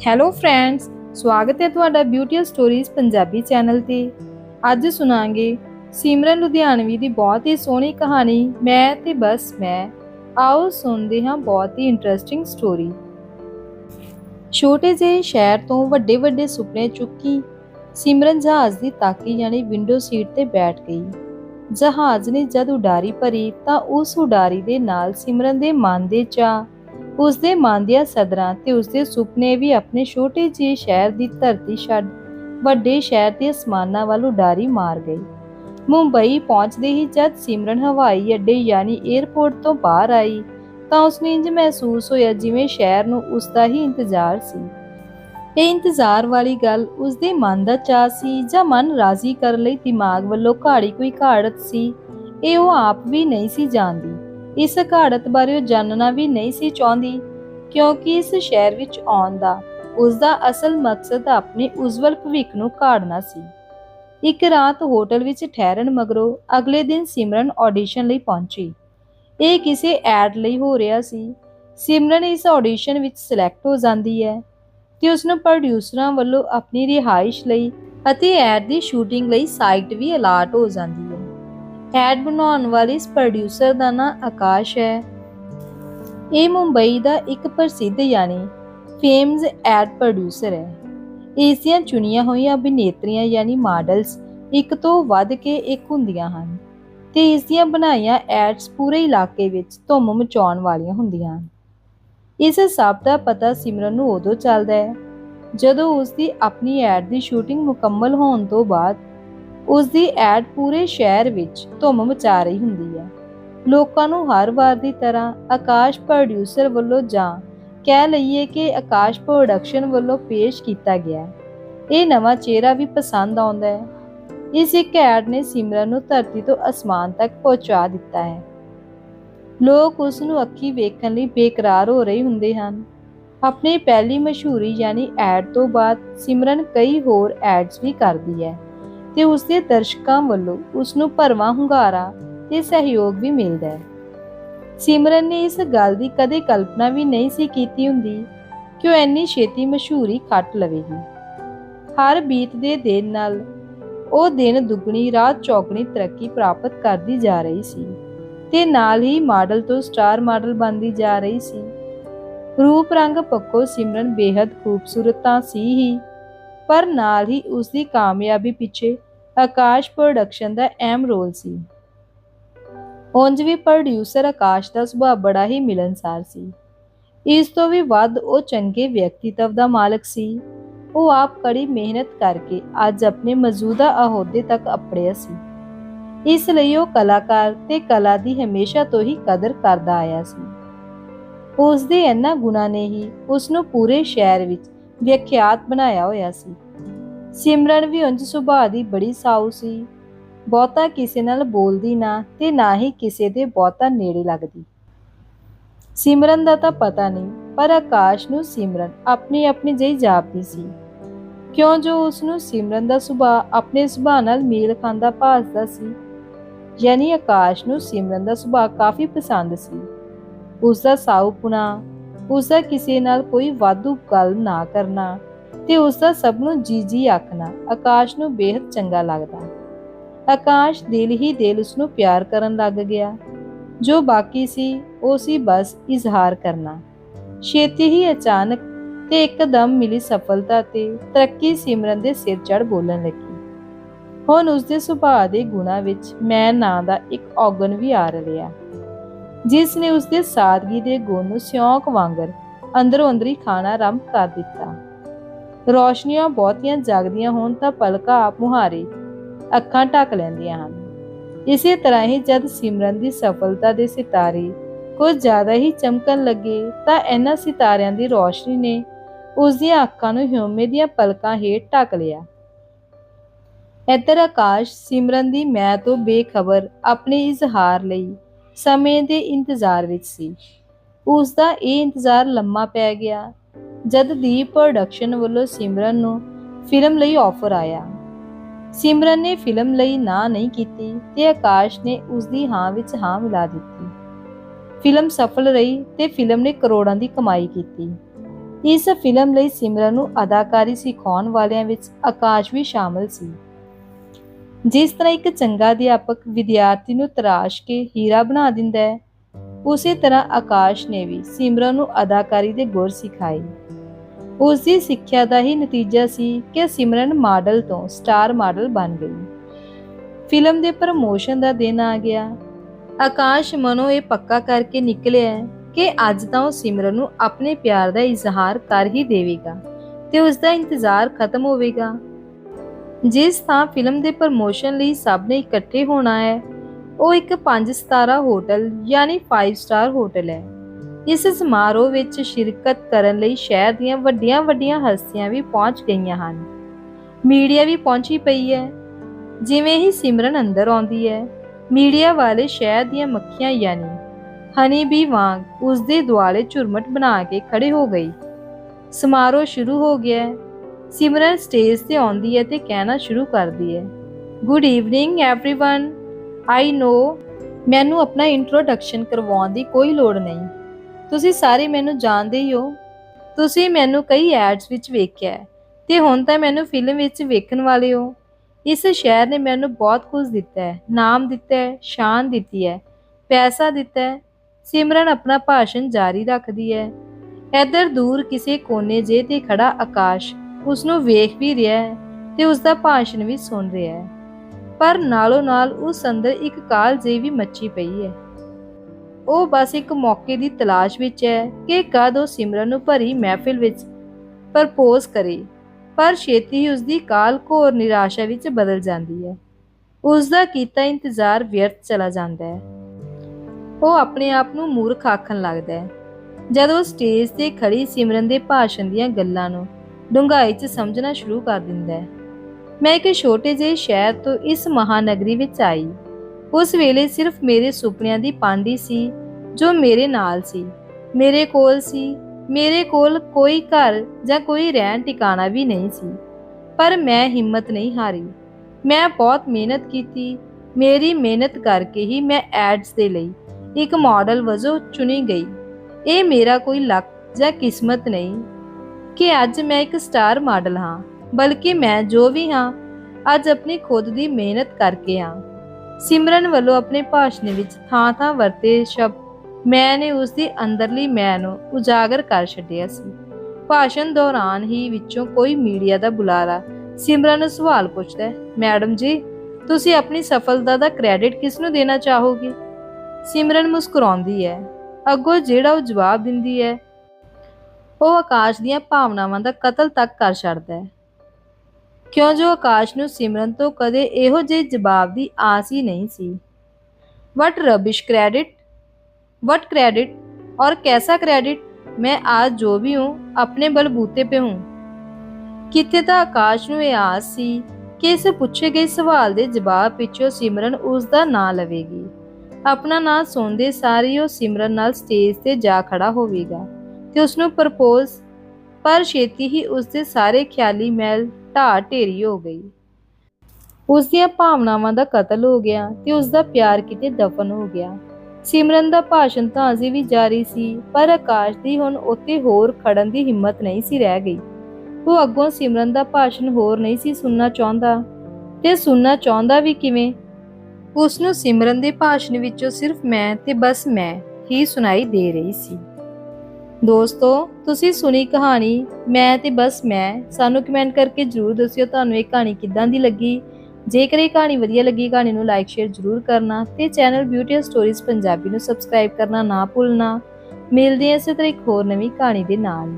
Hello friends ਸਵਾਗਤ ਹੈ ਤੁਹਾਡਾ ਬਿਊਟੀਅਲ ਸਟੋਰੀਜ਼ ਪੰਜਾਬੀ ਚੈਨਲ ਤੇ। ਅੱਜ ਸੁਣਾਂਗੇ ਸਿਮਰਨ ਲੁਧਿਆਣਵੀ ਦੀ ਬਹੁਤ ਹੀ ਸੋਹਣੀ ਕਹਾਣੀ, ਮੈਂ ਤੇ ਬਸ ਮੈਂ। ਆਓ ਸੁਣਦੇ ਹਾਂ ਬਹੁਤ ਹੀ ਇੰਟਰਸਟਿੰਗ ਸਟੋਰੀ ਛੋਟੇ ਜਿਹੇ ਸ਼ਹਿਰ ਤੋਂ ਵੱਡੇ ਵੱਡੇ ਸੁਪਨੇ ਚੁੱਕੀ ਸਿਮਰਨ ਜਹਾਜ਼ ਦੀ ਤਾਕੀ ਯਾਨੀ ਵਿੰਡੋ ਸੀਟ ਤੇ ਬੈਠ ਗਈ। ਜਹਾਜ਼ ਨੇ ਜਦ ਉਡਾਰੀ ਭਰੀ ਤਾਂ ਉਸ ਉਡਾਰੀ ਦੇ ਨਾਲ ਸਿਮਰਨ ਦੇ ਮਨ ਦੇ ਚਾਅ ਉਸ ਦੇ ਮਨ ਦੀਆਂ ਸਦਰਾਂ ਤੇ ਉਸ ਦੇ ਸੁਪਨੇ ਵੀ ਆਪਣੇ ਛੋਟੇ ਜਿਹੇ ਸ਼ਹਿਰ ਦੀ ਧਰਤੀ ਛੱਡ ਵੱਡੇ ਸ਼ਹਿਰ ਦੇ ਅਸਮਾਨਾਂ ਵੱਲ ਉਡਾਰੀ ਮਾਰ ਗਈ। ਮੁੰਬਈ ਪਹੁੰਚਦੇ ਹੀ ਜਦ ਸਿਮਰਨ ਹਵਾਈ ਅੱਡੇ ਯਾਨੀ 에ਅਰਪੋਰਟ ਤੋਂ ਬਾਹਰ ਆਈ ਤਾਂ ਉਸ ਨੂੰ ਇੰਜ ਮਹਿਸੂਸ ਹੋਇਆ ਜਿਵੇਂ ਸ਼ਹਿਰ ਨੂੰ ਉਸ ਦਾ ਹੀ ਇੰਤਜ਼ਾਰ ਸੀ। ਇਹ ਇੰਤਜ਼ਾਰ ਵਾਲੀ ਗੱਲ ਉਸ ਦੇ ਮਨ ਦਾ ਚਾਅ ਸੀ ਜਾਂ ਮਨ ਰਾਜ਼ੀ ਕਰਨ ਲਈ ਦਿਮਾਗ ਵੱਲੋਂ ਘਾੜੀ ਕੋਈ ਘਾੜਤ ਸੀ, ਇਹ ਉਹ ਆਪ ਵੀ ਨਹੀਂ ਸੀ ਜਾਣਦੀ। ਇਸ ਘਾੜਤ ਬਾਰੇ ਉਹ ਜਾਣਨਾ ਵੀ ਨਹੀਂ ਸੀ ਚਾਹੁੰਦੀ, ਕਿਉਂਕਿ ਇਸ ਸ਼ਹਿਰ ਵਿੱਚ ਆਉਣ ਦਾ, ਉਸ ਦਾ ਅਸਲ ਮਕਸਦ ਆਪਣੇ ਉਜਵਲ ਭਵਿੱਖ ਨੂੰ ਘਾੜਨਾ ਸੀ। ਇੱਕ ਰਾਤ ਹੋਟਲ ਵਿੱਚ ਠਹਿਰਨ ਮਗਰੋਂ ਅਗਲੇ ਦਿਨ ਸਿਮਰਨ ਆਡੀਸ਼ਨ ਲਈ ਪਹੁੰਚੀ। ਇਹ ਕਿਸੇ ਐਡ ਲਈ ਹੋ ਰਿਹਾ ਸੀ। ਸਿਮਰਨ ਇਸ ਆਡੀਸ਼ਨ ਵਿੱਚ ਸਿਲੈਕਟ ਹੋ ਜਾਂਦੀ ਹੈ ਤੇ ਉਸ ਨੂੰ ਪ੍ਰੋਡਿਊਸਰਾਂ ਵੱਲੋਂ ਆਪਣੀ ਰਿਹਾਇਸ਼ ਲਈ ਅਤੇ ਐਡ ਦੀ ਸ਼ੂਟਿੰਗ ਲਈ ਸਾਈਟ ਵੀ ਅਲਾਟ ਹੋ ਜਾਂਦੀ ਹੈ। ਐਡ ਬਣਾਉਣ ਵਾਲੇ ਇਸ ਪ੍ਰੋਡਿਊਸਰ ਦਾ ਨਾਮ ਆਕਾਸ਼ ਹੈ। ਇਹ ਮੁੰਬਈ ਦਾ ਇੱਕ ਪ੍ਰਸਿੱਧ ਯਾਨੀ ਫੇਮਸ ਐਡ ਪ੍ਰੋਡਿਊਸਰ ਹੈ। ਇਸ ਚੁਣੀਆਂ ਹੋਈਆਂ ਅਭਿਨੇਤਰੀਆਂ ਯਾਨੀ ਮਾਡਲਸ ਇੱਕ ਤੋਂ ਵੱਧ ਕੇ ਇੱਕ ਹੁੰਦੀਆਂ ਹਨ ਤੇ ਇਸ ਦੀਆਂ ਬਣਾਈਆਂ ਐਡਸ ਪੂਰੇ ਇਲਾਕੇ ਵਿੱਚ ਧੁੰਮ ਮਚਾਉਣ ਵਾਲੀਆਂ ਹੁੰਦੀਆਂ ਹਨ। ਇਸ ਸਭ ਦਾ ਪਤਾ ਸਿਮਰਨ ਨੂੰ ਉਦੋਂ ਚੱਲਦਾ ਹੈ ਜਦੋਂ ਉਸ ਦੀ ਆਪਣੀ ਐਡ ਦੀ ਸ਼ੂਟਿੰਗ ਮੁਕੰਮਲ ਹੋਣ ਤੋਂ ਬਾਅਦ ਉਸ ਦੀ ਐਡ ਪੂਰੇ ਸ਼ਹਿਰ ਵਿੱਚ ਧੁੰਮ ਮਚਾ ਰਹੀ ਹੁੰਦੀ ਹੈ। ਲੋਕਾਂ ਨੂੰ ਹਰ ਵਾਰ ਦੀ ਤਰ੍ਹਾਂ ਆਕਾਸ਼ ਪ੍ਰੋਡਿਊਸਰ ਵੱਲੋਂ ਜਾਂ ਕਹਿ ਲਈਏ ਕਿ ਆਕਾਸ਼ ਪ੍ਰੋਡਕਸ਼ਨ ਵੱਲੋਂ ਪੇਸ਼ ਕੀਤਾ ਗਿਆ ਇਹ ਨਵਾਂ ਚਿਹਰਾ ਵੀ ਪਸੰਦ ਆਉਂਦਾ ਹੈ। ਇਸ ਇੱਕ ਐਡ ਨੇ ਸਿਮਰਨ ਨੂੰ ਧਰਤੀ ਤੋਂ ਅਸਮਾਨ ਤੱਕ ਪਹੁੰਚਾ ਦਿੱਤਾ ਹੈ। ਲੋਕ ਉਸ ਨੂੰ ਅੱਖੀ ਵੇਖਣ ਲਈ ਬੇਕਰਾਰ ਹੋ ਰਹੇ ਹੁੰਦੇ ਹਨ। ਆਪਣੀ ਪਹਿਲੀ ਮਸ਼ਹੂਰੀ ਯਾਨੀ ਐਡ ਤੋਂ ਬਾਅਦ ਸਿਮਰਨ ਕਈ ਹੋਰ ਐਡਸ ਵੀ ਕਰਦੀ ਹੈ। ਤੇ ਉਸ ਦੇ ਦਰਸ਼ਕਾਂ ਵੱਲੋਂ ਉਸ ਨੂੰ ਭਰਵਾਂ ਹੁੰਗਾਰਾ ਤੇ ਸਹਿਯੋਗ ਵੀ ਮਿਲਦਾ ਹੈ। ਸਿਮਰਨ ਨੇ ਇਸ ਗੱਲ ਦੀ ਕਦੇ ਕਲਪਨਾ ਵੀ ਨਹੀਂ ਸੀ ਕੀਤੀ ਹੁੰਦੀ ਕਿ ਉਹ ਇੰਨੀ ਛੇਤੀ ਮਸ਼ਹੂਰੀ ਖੱਟ ਲਵੇਗੀ। ਹਰ ਬੀਤਦੇ ਦਿਨ ਨਾਲ ਉਹ ਦਿਨ ਦੁੱਗਣੀ, ਰਾਤ ਚੌਗਣੀ ਤਰੱਕੀ ਪ੍ਰਾਪਤ ਕਰਦੀ ਜਾ ਰਹੀ ਸੀ ਤੇ ਨਾਲ ਹੀ ਮਾਡਲ ਤੋਂ ਸਟਾਰ ਮਾਡਲ ਬਣਦੀ ਜਾ ਰਹੀ ਸੀ। ਰੂਪ ਰੰਗ ਪੱਕੋ ਸਿਮਰਨ ਬੇहद ਖੂਬਸੂਰਤ ਤਾਂ ਸੀ ਹੀ, ਪਰ ਨਾਲ ਹੀ ਉਸ ਦੀ ਕਾਮਯਾਬੀ ਪਿੱਛੇ ਆਕਾਸ਼ ਪ੍ਰੋਡਕਸ਼ਨ ਦਾ ਅਹਿਮ ਰੋਲ ਸੀ। ਉਂਝ ਵੀ ਪ੍ਰੋਡਿਊਸਰ ਆਕਾਸ਼ ਦਾ ਸੁਭਾਅ ਬੜਾ ਹੀ ਮਿਲਨਸਾਰ ਸੀ। ਇਸ ਤੋਂ ਵੀ ਵੱਧ ਉਹ ਚੰਗੇ ਵਿਅਕਤੀਤਵ ਦਾ ਮਾਲਕ ਸੀ। ਉਹ ਆਪ ਕੜੀ ਮਿਹਨਤ ਕਰਕੇ ਅੱਜ ਆਪਣੇ ਮੌਜੂਦਾ ਅਹੁਦੇ ਤੱਕ ਅਪੜਿਆ ਸੀ। ਇਸ ਲਈ ਉਹ ਕਲਾਕਾਰ ਤੇ ਕਲਾ ਦੀ ਹਮੇਸ਼ਾ ਤੋਂ ਹੀ ਕਦਰ ਕਰਦਾ ਆਇਆ ਸੀ। ਉਸ ਦੇ ਇਹਨਾਂ ਗੁਣਾਂ ਨੇ ਹੀ ਉਸ ਨੂੰ ਪੂਰੇ ਸ਼ਹਿਰ ਵਿੱਚ ਵਿਖਿਆਤ ਬਣਾਇਆ ਹੋਇਆ ਸੀ। ਸਿਮਰਨ ਵੀ ਉਂਝ ਸੁਭਾਅ ਦੀ ਬੜੀ ਸਾਊ ਸੀ। ਬਹੁਤਾ ਕਿਸੇ ਨਾਲ ਬੋਲਦੀ ਨਾ ਤੇ ਨਾ ਹੀ ਕਿਸੇ ਦੇ ਬਹੁਤਾ ਨੇੜੇ ਲੱਗਦੀ। ਸਿਮਰਨ ਦਾ ਤਾਂ ਪਤਾ ਨਹੀਂ, ਪਰ ਆਕਾਸ਼ ਨੂੰ ਸਿਮਰਨ ਆਪਣੀ ਆਪਣੀ ਜਿਹੀ ਜਾਪਦੀ ਸੀ। ਕਿਉਂ ਜੋ ਉਸ ਨੂੰ ਸਿਮਰਨ ਦਾ ਸੁਭਾਅ ਆਪਣੇ ਸੁਭਾਅ ਨਾਲ ਮੇਲ ਖਾਂਦਾ ਭਾਸਦਾ ਸੀ। ਯਾਨੀ ਆਕਾਸ਼ ਨੂੰ ਸਿਮਰਨ ਦਾ ਸੁਭਾਅ ਕਾਫੀ ਪਸੰਦ ਸੀ। ਉਸ ਦਾ ਸਾਊਪੁਣਾ ਉਸ ਦਾ ਕਿਸੇ ਨਾਲ ਕੋਈ ਵਾਧੂ ਗੱਲ ਨਾ ਕਰਨਾ ਤੇ ਉਸ ਦਾ ਸਭ ਨੂੰ ਜੀ ਜੀ ਆਖਣਾ, ਆਕਾਸ਼ ਨੂੰ ਬੇहद ਚੰਗਾ ਲੱਗਦਾ। ਆਕਾਸ਼ ਦਿਲ ਹੀ ਦਿਲ ਉਸ ਨੂੰ ਪਿਆਰ ਕਰਨ ਲੱਗ ਗਿਆ। ਜੋ ਬਾਕੀ ਸੀ, ਉਹ ਸੀ ਬਸ ਇਜ਼ਹਾਰ ਕਰਨਾ। ਛੇਤੀ ਹੀ ਅਚਾਨਕ ਤੇ ਇੱਕਦਮ ਮਿਲੀ ਸਫਲਤਾ ਤੇ ਤਰੱਕੀ ਸਿਮਰਨ ਦੇ ਸਿਰ ਚੜ ਬੋਲਣ ਲੱਗੀ। ਹੁਣ ਉਸ ਦੇ ਸੁਭਾਅ ਦੇ ਗੁਣਾ ਵਿੱਚ ਮੈਂ ਨਾਂ ਦਾ ਇੱਕ ਔਗਣ ਵੀ ਆ ਰਿਹਾ ਜਿਸ ਨੇ ਉਸ ਦੇ ਸਾਦਗੀ ਦੇ ਗੁਣ ਨੂੰ ਸਿਉਂਕ ਵਾਂਗਰ ਅੰਦਰੋਂ ਅੰਦਰੀ ਖਾਣਾ ਆਰੰਭ ਕਰ ਦਿੱਤਾ। ਰੋਸ਼ਨੀਆਂ ਬਹੁਤੀਆਂ ਜਾਗਦੀਆਂ ਹੋਣ ਤਾਂ ਪਲਕਾਂ ਆਪ ਮੁਹਾਰੇ ਅੱਖਾਂ ਢੱਕ ਲੈਂਦੀਆਂ ਹਨ। ਇਸੇ ਤਰ੍ਹਾਂ ਹੀ ਜਦ ਸਿਮਰਨ ਦੀ ਸਫਲਤਾ ਦੇ ਸਿਤਾਰੇ ਕੁਝ ਜ਼ਿਆਦਾ ਹੀ ਚਮਕਣ ਲੱਗੇ ਤਾਂ ਇਹਨਾਂ ਸਿਤਾਰਿਆਂ ਦੀ ਰੌਸ਼ਨੀ ਨੇ ਉਸ ਦੀਆਂ ਅੱਖਾਂ ਨੂੰ ਹਿਉਮੇ ਦੀਆਂ ਪਲਕਾਂ ਹੇਠ ਢੱਕ ਲਿਆ। ਇੱਧਰ ਆਕਾਸ਼ ਸਿਮਰਨ ਦੀ ਮੈਂ ਤੋਂ ਬੇਖਬਰ ਆਪਣੇ ਇਜ਼ਹਾਰ ਲਈ ਸਮੇਂ ਦੇ ਇੰਤਜ਼ਾਰ ਵਿੱਚ ਸੀ। ਉਸ ਦਾ ਇਹ ਇੰਤਜ਼ਾਰ ਲੰਮਾ ਪੈ ਗਿਆ ਜਦ ਦੀਪ ਪ੍ਰੋਡਕਸ਼ਨ ਵੱਲੋਂ ਸਿਮਰਨ ਨੂੰ ਫਿਲਮ ਲਈ ਆਫਰ ਆਇਆ। ਸਿਮਰਨ ਨੇ ਫਿਲਮ ਲਈ ਨਾ ਨਹੀਂ ਕੀਤੀ ਤੇ ਆਕਾਸ਼ ਨੇ ਉਸ ਦੀ ਹਾਂ ਵਿੱਚ ਹਾਂ ਮਿਲਾ ਦਿੱਤੀ। ਫਿਲਮ ਸਫਲ ਰਹੀ ਤੇ ਫਿਲਮ ਨੇ ਕਰੋੜਾਂ ਦੀ ਕਮਾਈ ਕੀਤੀ। ਇਸ ਫਿਲਮ ਲਈ ਸਿਮਰਨ ਨੂੰ ਅਦਾਕਾਰੀ ਸਿਖਾਉਣ ਵਾਲਿਆਂ ਵਿੱਚ ਆਕਾਸ਼ ਵੀ ਸ਼ਾਮਲ ਸੀ। ਜਿਸ ਤਰ੍ਹਾਂ ਇੱਕ ਚੰਗਾ ਅਧਿਆਪਕ ਵਿਦਿਆਰਥੀ ਨੂੰ ਤਰਾਸ਼ ਕੇ ਹੀਰਾ ਬਣਾ ਦਿੰਦਾ ਹੈ ਉਸੇ ਤਰ੍ਹਾਂ ਆਕਾਸ਼ ਨੇ ਵੀ ਸਿਮਰਨ ਨੂੰ ਅਦਾਕਾਰੀ ਦੇ ਗੁਰ ਸਿਖਾਏ। ਉਸ ਦੀ ਸਿੱਖਿਆ ਦਾ ਹੀ ਨਤੀਜਾ ਸੀ ਕਿ ਸਿਮਰਨ ਮਾਡਲ ਤੋਂ ਸਟਾਰ ਮਾਡਲ ਬਣ ਗਈ। ਫਿਲਮ ਦੇ ਪ੍ਰਮੋਸ਼ਨ ਦਾ ਦਿਨ ਆ ਗਿਆ। ਆਕਾਸ਼ ਮਨੋ ਇਹ ਪੱਕਾ ਕਰਕੇ ਨਿਕਲਿਆ ਕਿ ਅੱਜ ਤਾਂ ਉਹ ਸਿਮਰਨ ਨੂੰ ਆਪਣੇ ਪਿਆਰ ਦਾ ਇਜ਼ਹਾਰ ਕਰ ਹੀ ਦੇਵੇਗਾ ਤੇ ਉਸ ਦਾ ਇੰਤਜ਼ਾਰ ਖਤਮ ਹੋਵੇਗਾ। ਜਿਸ ਥਾਂ ਫਿਲਮ ਦੇ ਪ੍ਰਮੋਸ਼ਨ ਲਈ ਸਭ ਨੇ ਇਕੱਠੇ ਹੋਣਾ ਹੈ ਉਹ ਇੱਕ 5 ਸਿਤਾਰਾ ਹੋਟਲ ਯਾਨੀ 5 ਸਟਾਰ ਹੋਟਲ ਹੈ ਇਸ ਸਮਾਰੋਹ ਵਿੱਚ ਸ਼ਿਰਕਤ ਕਰਨ ਲਈ ਸ਼ਹਿਰ ਦੀਆਂ ਵੱਡੀਆਂ-ਵੱਡੀਆਂ ਹਸਤੀਆਂ ਵੀ ਪਹੁੰਚ ਗਈਆਂ ਹਨ ਮੀਡੀਆ ਵੀ ਪਹੁੰਚੀ ਪਈ ਹੈ ਜਿਵੇਂ ਹੀ ਸਿਮਰਨ ਅੰਦਰ ਆਉਂਦੀ ਹੈ ਮੀਡੀਆ ਵਾਲੇ ਸ਼ਹਿਰ ਦੀਆਂ ਮੱਖੀਆਂ ਯਾਨੀ ਹਨੀ ਬੀ ਵਾਂਗ ਉਸ ਦੇ ਦੁਆਲੇ ਝੁਰਮਟ ਬਣਾ ਕੇ ਖੜੇ ਹੋ ਗਈ ਸਮਾਰੋਹ ਸ਼ੁਰੂ ਹੋ ਗਿਆ ਹੈ ਸਿਮਰਨ ਸਟੇਜ ਤੇ ਆਉਂਦੀ ਹੈ ਤੇ ਕਹਿਣਾ ਸ਼ੁਰੂ ਕਰਦੀ ਹੈ good evening everyone I know, ਮੈਨੂੰ ਆਪਣਾ ਇੰਟਰੋਡਕਸ਼ਨ ਕਰਵਾਉਣ ਦੀ ਕੋਈ ਲੋੜ ਨਹੀਂ। ਤੁਸੀਂ ਸਾਰੇ ਮੈਨੂੰ ਜਾਣਦੇ ਹੀ ਹੋ। ਤੁਸੀਂ ਮੈਨੂੰ ਕਈ ਐਡਸ ਵਿੱਚ ਵੇਖਿਆ ਹੈ ਤੇ ਹੁਣ ਤਾਂ ਮੈਨੂੰ ਫਿਲਮ ਵਿੱਚ ਵੇਖਣ ਵਾਲੇ ਹੋ। ਇਸ ਸ਼ਹਿਰ ਨੇ ਮੈਨੂੰ ਬਹੁਤ ਕੁਝ ਦਿੱਤਾ ਹੈ। ਨਾਮ ਦਿੱਤਾ ਹੈ, ਸ਼ਾਨ ਦਿੱਤੀ ਹੈ, ਪੈਸਾ ਦਿੱਤਾ ਹੈ, ਸਿਮਰਨ ਆਪਣਾ ਭਾਸ਼ਣ ਜਾਰੀ ਰੱਖਦੀ ਹੈ। ਇੱਧਰ ਦੂਰ ਕਿਸੇ ਕੋਨੇ ਜੇ ਤੇ ਖੜਾ ਆਕਾਸ਼ ਉਸ ਨੂੰ ਵੇਖ ਵੀ ਰਿਹਾ ਹੈ ਤੇ ਉਸ ਦਾ ਭਾਸ਼ਣ ਵੀ ਸੁਣ ਰਿਹਾ ਹੈ। ਪਰ ਨਾਲੋਂ ਨਾਲ ਉਸ ਅੰਦਰ ਇੱਕ ਕਾਲ ਜਿਹੀ ਵੀ ਮੱਚੀ ਪਈ ਹੈ। ਉਹ ਬਸ ਇੱਕ ਮੌਕੇ ਦੀ ਤਲਾਸ਼ ਵਿੱਚ ਹੈ ਕਿ ਕਦ ਉਹ ਸਿਮਰਨ ਨੂੰ ਭਰੀ ਮਹਿਫਿਲ ਵਿੱਚ ਪ੍ਰਪੋਜ਼ ਕਰੇ, ਪਰ ਛੇਤੀ ਹੀ ਉਸ ਦੀ ਕਾਲ ਘੋਰ ਨਿਰਾਸ਼ਾ ਵਿੱਚ ਬਦਲ ਜਾਂਦੀ ਹੈ। ਉਸ ਦਾ ਕੀਤਾ ਇੰਤਜ਼ਾਰ ਵਿਅਰਥ ਚਲਾ ਜਾਂਦਾ ਹੈ। ਉਹ ਆਪਣੇ ਆਪ ਨੂੰ ਮੂਰਖ ਆਖਣ ਲੱਗਦਾ ਹੈ। ਜਦੋਂ ਸਟੇਜ ਤੇ ਖੜੀ ਸਿਮਰਨ ਦੇ ਭਾਸ਼ਣ ਦੀਆਂ ਗੱਲਾਂ ਨੂੰ ਡੂੰਘਾਈ 'ਚ ਸਮਝਣਾ ਸ਼ੁਰੂ ਕਰ ਦਿੰਦਾ ਹੈ। ਮੈਂ ਇੱਕ ਛੋਟੇ ਜਿਹੇ ਸ਼ਹਿਰ ਤੋਂ ਇਸ ਮਹਾਨਗਰੀ ਵਿੱਚ ਆਈ। ਉਸ ਵੇਲੇ ਸਿਰਫ ਮੇਰੇ ਸੁਪਨਿਆਂ ਦੀ ਪਾਂਡੀ ਸੀ, ਜੋ ਮੇਰੇ ਨਾਲ ਸੀ। ਮੇਰੇ ਕੋਲ ਸੀ, ਮੇਰੇ ਕੋਲ ਕੋਈ ਘਰ ਜਾਂ ਕੋਈ ਰਹਿਣ ਟਿਕਾਣਾ ਵੀ ਨਹੀਂ ਸੀ। ਪਰ ਮੈਂ ਹਿੰਮਤ ਨਹੀਂ ਹਾਰੀ। ਮੈਂ ਬਹੁਤ ਮਿਹਨਤ ਕੀਤੀ। ਮੇਰੀ ਮਿਹਨਤ ਕਰਕੇ ਹੀ ਮੈਂ ਐਡਸ ਦੇ ਲਈ ਇੱਕ ਮਾਡਲ ਵਜੋਂ ਚੁਣੀ ਗਈ। ਇਹ ਮੇਰਾ ਕੋਈ ਲੱਕ ਜਾਂ ਕਿਸਮਤ ਨਹੀਂ ਕਿ ਅੱਜ ਮੈਂ ਇੱਕ ਸਟਾਰ ਮਾਡਲ ਹਾਂ। ਬਲਕਿ ਮੈਂ ਜੋ ਵੀ ਹਾਂ, ਅੱਜ ਆਪਣੀ ਖੁਦ ਦੀ ਮਿਹਨਤ ਕਰਕੇ ਹਾਂ ਸਿਮਰਨ ਵੱਲੋਂ ਆਪਣੇ ਭਾਸ਼ਣ ਵਿੱਚ ਥਾਂ-ਥਾਂ ਵਰਤੇ ਸ਼ਬਦ, ਮੈਂ ਨੇ ਉਸ ਦੀ ਅੰਦਰਲੀ ਮੈਂ ਨੂੰ ਉਜਾਗਰ ਕਰ ਛੱਡਿਆ ਸੀ। ਭਾਸ਼ਣ ਦੌਰਾਨ ਹੀ ਵਿੱਚੋਂ ਕੋਈ ਮੀਡੀਆ ਦਾ ਬੁਲਾਰਾ ਸਿਮਰਨ ਨੂੰ ਸਵਾਲ ਪੁੱਛਦਾ ਹੈ ਮੈਡਮ ਜੀ, ਤੁਸੀਂ ਆਪਣੀ ਸਫਲਤਾ ਦਾ ਕ੍ਰੈਡਿਟ ਕਿਸ ਨੂੰ ਦੇਣਾ ਚਾਹੋਗੇ? ਸਿਮਰਨ ਮੁਸਕਰਾਉਂਦੀ ਹੈ, ਅੱਗੋਂ ਜਿਹੜਾ ਉਹ ਜਵਾਬ ਦਿੰਦੀ ਹੈ, ਉਹ ਆਕਾਸ਼ ਦੀਆਂ ਭਾਵਨਾਵਾਂ ਦਾ ਕਤਲ ਤੱਕ ਕਰ ਛੱਡਦਾ ਹੈ। ਕਿਉਂ ਜੋ ਆਕਾਸ਼ ਨੂੰ ਸਿਮਰਨ ਤੋਂ ਕਦੇ ਇਹੋ ਜਿਹੇ ਜਵਾਬ ਦੀ ਆਸ ਹੀ ਨਹੀਂ ਸੀ what rubbish credit what credit और कैसा क्रेडिट मैं आज जो भी हूँ अपने बलबूते पे हूँ ਕਿਤੇ ਤਾਂ ਆਕਾਸ਼ ਨੂੰ ਇਹ ਆਸ ਸੀ ਕਿ ਇਸ ਪੁੱਛੇ ਗਏ ਸਵਾਲ ਦੇ ਜਵਾਬ ਪਿੱਛੋਂ ਸਿਮਰਨ ਉਸ ਦਾ ਨਾਂ ਲਵੇਗੀ ਆਪਣਾ ਨਾਂ ਸੁਣਦੇ ਸਾਰੀ ਉਹ ਸਿਮਰਨ ਨਾਲ ਸਟੇਜ ਤੇ ਜਾ ਖੜਾ ਹੋਵੇਗਾ ਤੇ ਉਸ ਨੂੰ ਪ੍ਰਪੋਜ਼ ਪਰ ਛੇਤੀ ਹੀ ਉਸ ਦੇ ਸਾਰੇ ਖਿਆਲੀ ਮਹਿਲ ਢਾਹ ਢੇਰੀ ਹੋ ਗਈ। ਉਸ ਦੀਆਂ ਭਾਵਨਾਵਾਂ ਦਾ ਕਤਲ ਹੋ ਗਿਆ ਤੇ ਉਸ ਦਾ ਪਿਆਰ ਕਿਤੇ ਦਫਨ ਹੋ ਗਿਆ। ਸਿਮਰਨ ਦਾ ਭਾਸ਼ਣ ਤਾਂ ਅਜੇ ਵੀ ਜਾਰੀ ਸੀ, ਪਰ ਆਕਾਸ਼ ਦੀ ਹੁਣ ਉੱਤੇ ਹੋਰ ਖੜਨ ਦੀ ਹਿੰਮਤ ਨਹੀਂ ਸੀ ਰਹਿ ਗਈ। ਉਹ ਅੱਗੋਂ ਸਿਮਰਨ ਦਾ ਭਾਸ਼ਣ ਹੋਰ ਨਹੀਂ ਸੀ ਸੁਣਨਾ ਚਾਹੁੰਦਾ। ਤੇ ਸੁਣਨਾ ਚਾਹੁੰਦਾ ਵੀ ਕਿਵੇਂ? ਉਸ ਨੂੰ ਸਿਮਰਨ ਦੇ ਭਾਸ਼ਣ ਵਿੱਚੋਂ ਸਿਰਫ ਮੈਂ ਤੇ ਬਸ ਮੈਂ ਹੀ ਸੁਣਾਈ ਦੇ ਰਹੀ ਸੀ। ਦੋਸਤੋ, ਤੁਸੀਂ ਸੁਣੀ ਕਹਾਣੀ ਮੈਂ ਤੇ ਬਸ ਮੈਂ। ਸਾਨੂੰ ਕਮੈਂਟ ਕਰਕੇ ਜਰੂਰ ਦੱਸਿਓ ਤੁਹਾਨੂੰ ਇਹ ਕਹਾਣੀ ਕਿੱਦਾਂ ਦੀ ਲੱਗੀ। ਜੇਕਰ ਇਹ ਕਹਾਣੀ ਵਧੀਆ ਲੱਗੀ, ਕਹਾਣੀ ਨੂੰ ਲਾਈਕ ਸ਼ੇਅਰ ਜਰੂਰ ਕਰਨਾ ਤੇ ਚੈਨਲ ਬਿਊਟੀ ਸਟੋਰੀਜ਼ ਪੰਜਾਬੀ ਨੂੰ ਸਬਸਕ੍ਰਾਈਬ ਕਰਨਾ ਨਾ ਭੁੱਲਣਾ। ਮਿਲਦੇ ਹਾਂ ਇਸੇ ਤਰ੍ਹਾਂ ਇੱਕ ਹੋਰ ਨਵੀਂ ਕਹਾਣੀ ਦੇ ਨਾਲ।